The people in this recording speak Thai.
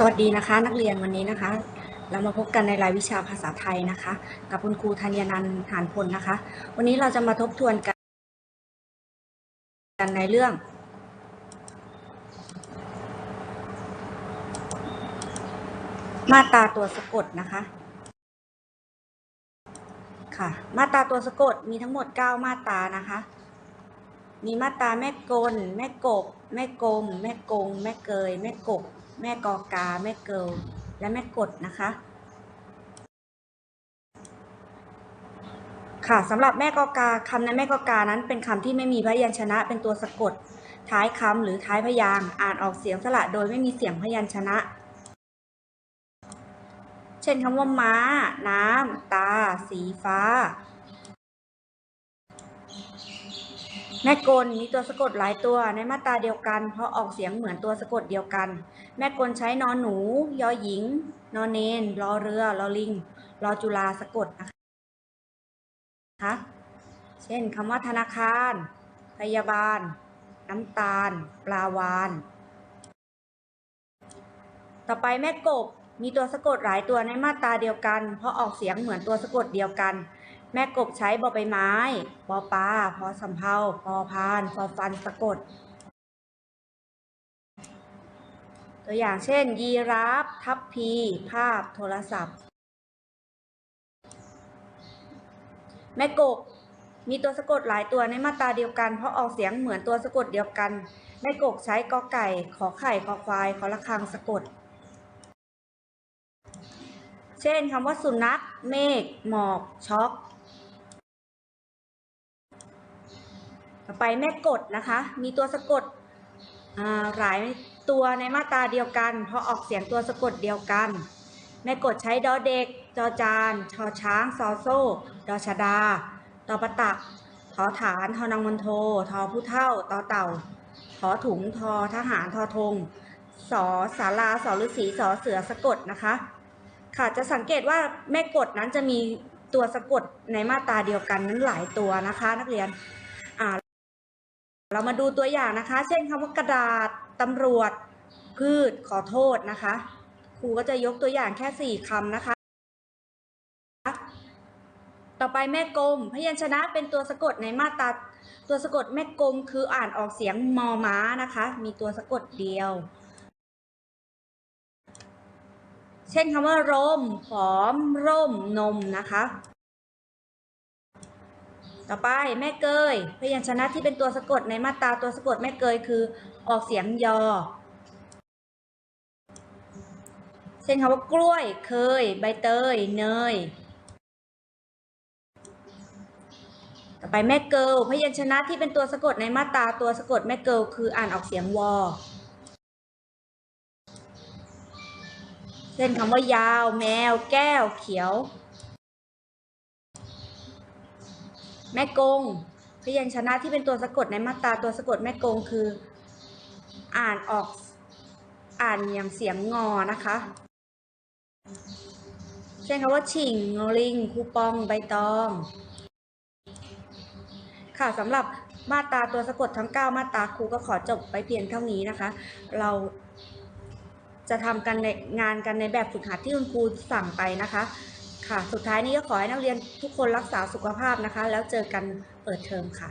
สวัสดีนะคะ นักเรียนวันนี้นะคะ เรามาพบกันในรายวิชาภาษาไทยนะคะ กับคุณครูธัญนันท์หานพลนะคะ วันนี้เราจะมาทบทวนกันกันในเรื่อง มาตราตัวสะกดนะคะค่ะ มาตราตัวสะกดมีทั้งหมด 9 มาตรานะคะ มีมาตราแม่กล แม่กบ แม่กลม แม่กง แม่เกย แม่กบ แม่กอกา แม่เกิลและแม่กดนะคะ ค่ะสำหรับแม่กอกาคำในแม่กอกานั้นเป็นคำที่ไม่มีพยัญชนะเป็นตัวสะกด ท้ายคำหรือท้ายพยางค์อ่านออกเสียงสระโดยไม่มีเสียงพยัญชนะ เช่นคำว่าม้า น้ำตา สีฟ้า แม่กลมีตัวสะกดหลายตัวในมาตราเดียวกัน เพราะออกเสียงเหมือนตัวสะกดเดียวกัน แม่กลใช้นอนหนู ยอหญิง นอนเนนรอเรือรอลิงรอจุลาสะกดนะคะเช่นคำว่าธนาคาร พยาบาล น้ำตาล ปลาวาน ต่อไปแม่กบมีตัวสะกดหลายตัวในมาตราเดียวกัน เพราะออกเสียงเหมือนตัวสะกดเดียวกัน แม่กบใช้บอใบไม้ปอปลาพอสำเภาพอพานฟอฟันสะกด ตัวอย่างเช่น ยีราฟ ทัพพี ภาพ โทรศัพท์ แม่กบมีตัวสะกดหลายตัวในมาตราเดียวกัน เพราะออกเสียงเหมือนตัวสะกดเดียวกัน แม่กบใช้กอไก่ ขอไข่ ขอควาย ขอละคังสะกดเช่นคำว่าสุนัข เมฆ หมอก ช็อก ต่อไปแม่กดนะคะ มีตัวสะกดหลายตัวในมาตราเดียวกัน เพราะออกเสียงตัวสะกดเดียวกัน แม่กดใช้ดอเด็ก จอจาน ชอช้าง ซอโซ่ ดอชดา ตอปะตักทอฐาน ทอนางมนโท ทอผู้เท่า ตอเต่า ทอถุง ทอทหาร ทอธง สอสาราสอฤษีสอเสือสะกดนะคะ ค่ะ จะสังเกตว่าแม่กดนั้นจะมีตัวสะกดในมาตราเดียวกันนั้นหลายตัวนะคะ นักเรียน เรามาดูตัวอย่างนะคะ เช่นคำว่ากระดาษตำรวจ พืชขอโทษนะคะ ครูก็จะยกตัวอย่างแค่สี่คำนะคะ ต่อไปแม่กลม พยัญชนะเป็นตัวสะกดในมาตราตัวสะกดแม่กลมคืออ่านออกเสียงมอม้านะคะ มีตัวสะกดเดียว เช่นคำว่าร่มผอมร่มนมนะคะ ต่อไปแม่เกย พยัญชนะที่เป็นตัวสะกดในมาตราตัวสะกดแม่เกยคือออกเสียงยอ เช่นคำว่ากล้วย เคย ใบเตย เนย ต่อไปแม่เกิลพยัญชนะที่เป็นตัวสะกดในมาตราตัวสะกดแม่เกิลคืออ่านออกเสียงวอเช่นคำว่ายาว แมว แก้ว เขียว แม่กง พยัญชนะที่เป็นตัวสะกดในมาตราตัวสะกดแม่กงคือ อ่านออกอ่านอย่างเสียงงอนะคะเช่นคำว่าฉิงงลิงคูปองใบตอง ค่ะสำหรับมาตราตัวสะกดทั้ง 9 มาตราครูก็ขอจบไปเพียงเท่านี้นะคะ เราจะทำกันในงานกันในแบบฝึกหัดที่คุณครูสั่งไปนะคะ ค่ะ สุดท้ายนี้ก็ขอให้นักเรียนทุกคนรักษาสุขภาพนะคะ แล้วเจอกันเปิดเทอมค่ะ